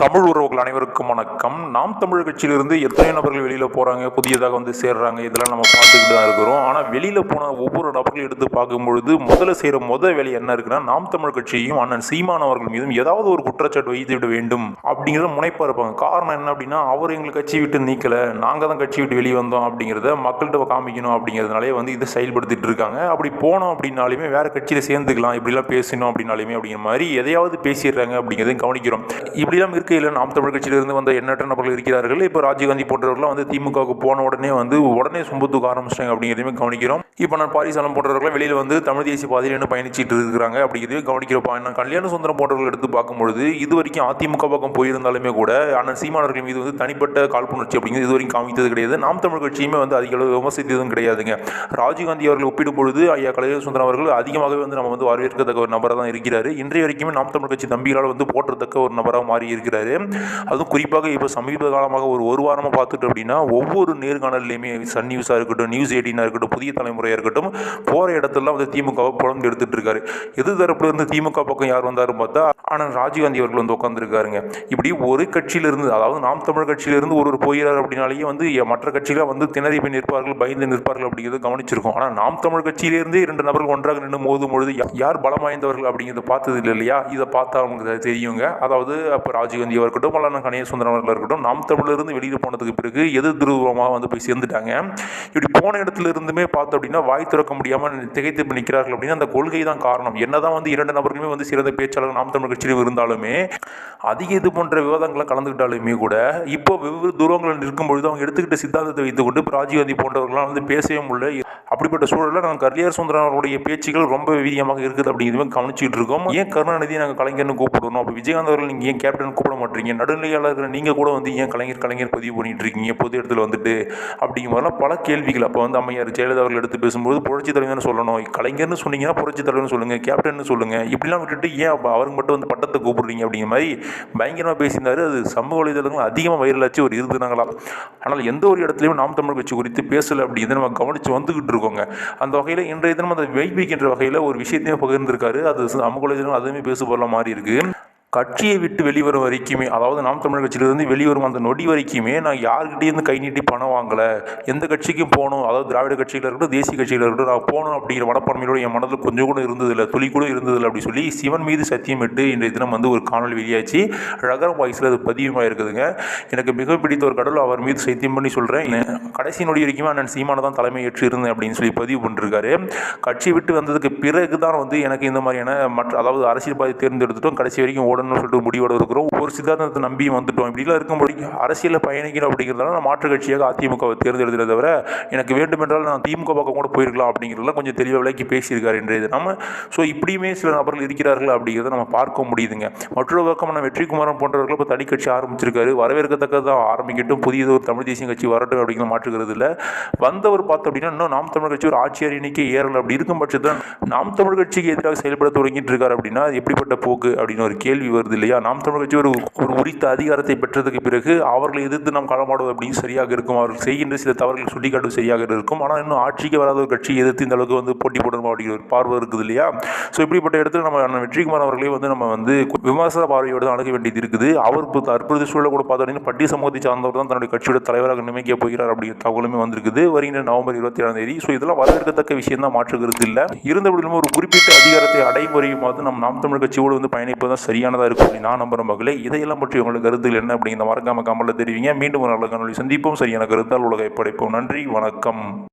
தமிழ் உறவுகள் அனைவருக்கும் வணக்கம். நாம் தமிழ் கட்சியிலிருந்து எத்தனை நபர்கள் வெளியில் போகிறாங்க புதியதாக வந்து சேர்றாங்க இதெல்லாம் நம்ம பார்த்துக்கிட்டு தான் இருக்கிறோம். ஆனால் வெளியில் போன ஒவ்வொரு நபர்களும் எடுத்து பார்க்கும்பொழுது முதல்ல செய்கிற முதல் வேலை என்ன இருக்குன்னா நாம் தமிழ் கட்சியையும் அண்ணன் சீமான் அவர்கள் மீதும் ஏதாவது ஒரு குற்றச்சாட்டு வைத்து விட வேண்டும் அப்படிங்கிறத முனைப்பாக இருப்பாங்க. காரணம் என்ன அப்படின்னா அவர் எங்களை கட்சி விட்டு நீக்கலை நாங்கள் தான் கட்சி விட்டு வெளியே வந்தோம் அப்படிங்கிறத மக்கள்கிட்ட காமிக்கணும் அப்படிங்கிறதுனாலே வந்து இதை செயல்படுத்திட்டு இருக்காங்க. அப்படி போனோம் அப்படின்னாலுமே வேறு கட்சியில் சேர்ந்துக்கலாம் இப்படிலாம் பேசணும் அப்படின்னாலுமே அப்படிங்கிற மாதிரி எதையாவது பேசிடுறாங்க அப்படிங்கிறதையும் கவனிக்கிறோம். இப்படிலாம் இருக்கையில் நாம் தமிழ் கட்சியிலிருந்து வந்த எண்ணற்ற நபர்கள் இருக்கிறார்கள். இப்போ ராஜீவ்காந்தி போன்றவர்கள்லாம் வந்து திமுகவுக்கு போன உடனே வந்து உடனே சும்பத்துக்கு ஆரம்பிச்சிட்டாங்க அப்படிங்கிறதையுமே கவனிக்கிறோம். இப்போ நான் பாரிசாலம் போன்றவர்கள் வெளியில் வந்து தமிழ் தேசிய பாதையில் என்ன பயணிச்சிட்டு இருக்கிறாங்க அப்படிங்கிறதையும் கவனிக்கிறப்பா நான் கல்யாண சுந்தரம் போன்றவர்கள் எடுத்து பார்க்கும்பொழுது இது வரைக்கும் அதிமுக பக்கம் போயிருந்தாலுமே கூட ஆனால் சீமானவர்கள் மீது வந்து தனிப்பட்ட காழ்ப்புணர்ச்சி அப்படிங்கிறது இது வரைக்கும் காமித்தது கிடையாது. நாம் தமிழ் கட்சியுமே வந்து அதிக அளவு விமர்சித்ததும் கிடையாதுங்க. ராஜீவ்காந்தி அவர்கள் ஒப்பிடும் பொழுது ஐயா கலைஞர் சுந்தரம் அவர்கள் அதிகமாகவே வந்து நம்ம வந்து வரவேற்கத்தக்க ஒரு நபராக தான் இருக்கிறார். இன்றைய வரைக்குமே நாம் தமிழ் கட்சி தம்பிகளால் வந்து போற்றத்தக்க ஒரு நபராக மாறி இருக்கிறார் அதுவும் குறிப்பாக இப்போ சமீப காலமாக ஒரு ஒரு வாரமாக பார்த்துட்டு அப்படின்னா ஒவ்வொரு நேர்காணல்லையுமே சன் நியூஸாக இருக்கட்டும் நியூஸ் எயிட்டினாக இருக்கட்டும் புதிய தலைமுறையாக இருக்கட்டும் போகிற இடத்துலலாம் வந்து திமுகவை புலந்து எடுத்துட்டு இருக்காரு. எது தரப்புல இருந்து திமுக பக்கம் யார் வந்தாரும் பார்த்தா ஆனால் ராஜீவ்காந்தி அவர்கள் வந்து உட்காந்துருக்காருங்க இப்படி ஒரு கட்சியிலிருந்து அதாவது நாம் தமிழ் கட்சியிலிருந்து ஒரு ஒரு போகிறார் அப்படின்னாலேயே வந்து மற்ற கட்சிகளை வந்து திணறி போய் நிற்பார்கள் பயந்து நிற்பார்கள் அப்படிங்கிறது கவனிச்சிருக்கோம். ஆனால் நாம் தமிழ் கட்சியிலிருந்து இரண்டு நபர்கள் ஒன்றாக நின்று மோதும் பொழுது யார் பலம் வாய்ந்தவர்கள் அப்படிங்கிறத பார்த்தது இல்லை இல்லையா? இதை பார்த்தா அவங்களுக்கு தெரியுங்க. அதாவது அப்போ ராஜீவ்காந்தியாக இருக்கட்டும் அல்ல கணேசுந்தரம் அவர்களாக இருக்கட்டும் நாம் தமிழிலிருந்து வெளியில் போனதுக்கு பிறகு எது துருவமாக வந்து போய் சேர்ந்துட்டாங்க. இப்படி போன இடத்துல இருந்துமே பார்த்தோம் அப்படின்னா வாய் திறக்க முடியாமல் திகைத்து நிற்கிறார்கள் அப்படின்னா அந்த கொள்கை தான் காரணம். என்னதான் வந்து இரண்டு நபர்களுமே வந்து சிறந்த பேச்சாளர் நாம் தமிழ் கட்சியில் இருந்தாலுமே அதிக இது போன்ற விவாதங்களை கலந்துக்கிட்டாலுமே கூட இப்போ வெவ்வேறு தூரங்களில் நிற்கும் பொழுது அவங்க எடுத்துக்கிட்ட சித்தாந்தத்தை வைத்துக்கொண்டு ராஜீவ்காந்தி போன்றவர்களாம் வந்து பேசவே முடியல. அப்படிப்பட்ட சூழலில் நாங்கள் கரியார் சுந்தரம் அவருடைய பேச்சுகள் ரொம்ப வீரியமாக இருக்குது அப்படிங்கிறது கவனிச்சுட்டு இருக்கோம். ஏன் கருணாநிதி நாங்கள் கலைஞர்னு கூப்பிடணும்? அப்போ விஜயகாந்த் அவர்கள் நீங்கள் ஏன் கேப்டன் கூப்பிட மாட்டீங்க? நடுநிலையாளர்கள் நீங்கள் கூட வந்து ஏன் கலைஞர் கலைஞர் பதிவு பண்ணிட்டு இருக்கீங்க? பொது இடத்துல வந்துட்டு அப்படிங்கிற மாதிரிலாம் பல கேள்விகள். அப்போ வந்து அம்மையார் ஜெயலலிதா அவர்கள் எடுத்து பேசும்போது புரட்சி தலைவர்னு சொல்லணும். கலைஞர்னு சொன்னீங்கன்னா புரட்சி தலைவர்னு சொல்லுங்கள் கேப்டன்னு சொல்லுங்கள் இப்படிலாம் விட்டுட்டு ஏன் அப்போ அவருக்கு மட்டும் வந்து பட்டத்தை கூப்பிடுறீங்க அப்படிங்கிற மாதிரி பயங்கரமாக பேசியிருந்தார். அது சமூக வலைதளங்கள் அதிகமாக வைரலாச்சு ஒரு இரு ஆனால் எந்த ஒரு இடத்துலையும் நாம் தமிழ் கட்சி குறித்து பேசலை அப்படிங்கிறத நம்ம கவனித்து வந்துக்கிட்டு இருக்கோங்க அந்த வகையில் இன்றைய தினம் அந்த வைப்பிக்கின்ற வகையில் ஒரு விஷயத்தையும் பகிர்ந்திருக்காரு. அது சமூக அதுவுமே பேச போகிற மாதிரி இருக்குது கட்சியை விட்டு வெளிவரும் வரைக்குமே அதாவது நாம் தமிழர் கட்சியிலிருந்து வெளிவரும் அந்த நொடி வரைக்குமே நான் யார்கிட்டேருந்து கை நீட்டி பணம் வாங்கலை எந்த கட்சிக்கும் போகணும் அதாவது திராவிட கட்சியில் இருக்கட்டும் தேசிய கட்சியில் இருக்கட்டும் நான் போகணும் அப்படிங்கிற மனப்பான்மையோடு என் மனதில் கொஞ்சம் கூட இருந்ததில்லை துளி கூட இருந்ததில்லை அப்படி சொல்லி சிவன் மீது சத்தியமிட்டு இன்றைய தினம் வந்து ஒரு காணொலி வெளியாச்சு. ரகரம் வாய்ஸில் அது பதிவுமாக இருக்குதுங்க. எனக்கு மிக பிடித்த ஒரு கடவுள் அவர் மீது சத்தியம் பண்ணி சொல்கிறேன் கடைசி நொடி வரைக்குமே அண்ணன் சீமான தான் தலைமை ஏற்று இருந்தேன் அப்படின்னு சொல்லி பதிவு பண்ணிருக்காரு. கட்சி விட்டு வந்ததுக்கு பிறகு தான் வந்து எனக்கு இந்த மாதிரியான மற்ற அதாவது அரசியல் பாதை தேர்ந்தெடுத்துட்டோம் கடைசி வரைக்கும் ஓட ஓடணும்னு சொல்லிட்டு முடிவோட இருக்கிறோம் ஒரு சித்தாந்தத்தை நம்பி வந்துட்டோம். இப்படிலாம் இருக்கும்படி அரசியலில் பயணிக்கணும் அப்படிங்கிறதால நான் மாற்றுக் கட்சியாக அதிமுகவை தேர்ந்தெடுத்ததை தவிர எனக்கு வேண்டுமென்றால் நான் திமுக பக்கம் கூட போயிருக்கலாம் அப்படிங்கிறதெல்லாம் கொஞ்சம் தெளிவாக விளக்கி பேசியிருக்காரு இன்றைய நம்ம ஸோ இப்படியுமே சில நபர்கள் இருக்கிறார்கள் அப்படிங்கிறத நம்ம பார்க்க முடியுதுங்க. மற்றொரு பக்கம் நம்ம வெற்றிக்குமாரன் போன்றவர்கள் இப்போ தனி கட்சி ஆரம்பிச்சிருக்காரு. வரவேற்கத்தக்கதான் ஆரம்பிக்கட்டும். புதியது ஒரு தமிழ் தேசிய கட்சி வரட்டும் அப்படிங்கிற மாற்றுகிறது இல்லை. வந்தவர் பார்த்தோம் அப்படின்னா இன்னும் நாம் தமிழ் கட்சி ஒரு ஆட்சியர் எண்ணிக்கை ஏறலை. அப்படி இருக்கும் பட்சத்தில் நாம் தமிழ் கட்சிக்கு எதிராக செயல்பட தொடங்கிட்டு இருக்காரு அப்படின்னா எப்படிப்பட்ட போக்கு அப்படின்னு ஒரு கேள்வி வருது இல்லையா? நாம் தமிழ் கட்சி ஒரு ஒரு உரித்த அதிகாரத்தை பெற்றதுக்கு பிறகு அவர்களை எதிர்த்து நாம் களமாடுவது அப்படின்னு சரியாக இருக்கும். அவர்கள் செய்கின்ற சில தவறுகள் சுட்டிக்காட்டுவது சரியாக இருக்கும். ஆனால் இன்னும் ஆட்சிக்கு வராத ஒரு கட்சி எதிர்த்து இந்த அளவுக்கு வந்து போட்டி போடணும் அப்படிங்கிற ஒரு பார்வை இருக்குது இல்லையா? ஸோ இப்படிப்பட்ட இடத்துல நம்ம வெற்றிக்குமார் அவர்களே வந்து நம்ம வந்து விமர்சன பார்வையோடு தான் அணுக வேண்டியது இருக்குது. அவர் தற்போது சூழலை கூட பார்த்தோம் பட்டி சமூகத்தை சார்ந்தவர் தான் தன்னுடைய கட்சியோட தலைவராக நியமிக்க போகிறார் அப்படிங்கிற தகவலுமே வந்திருக்குது. வருகின்ற நவம்பர் இருபத்தி ஏழாம் தேதி. ஸோ இதெல்லாம் வரவேற்கத்தக்க விஷயம் தான். மாற்றுகிறது இல்லை. இருந்தபடியும் ஒரு குறிப்பிட்ட அதிகாரத்தை அடைமுறையும் வரையுமாவது நம்ம நாம் தமிழ் கட்சியோடு வந்து பயணிப்பது தான் சரியானதாக இருக்கும் அப்படின்னு நான் நம்புகிற மகளே. இதையெல்லாம் பற்றி உங்களுக்கு கருத்துகள் என்ன அப்படிங்கிற மறக்காம கமலில் தெரிவிங்க. மீண்டும் ஒரு நல்ல கண்ணொலி சந்திப்போம். சரியான கருத்தால் உலகை படைப்போம். நன்றி. வணக்கம்.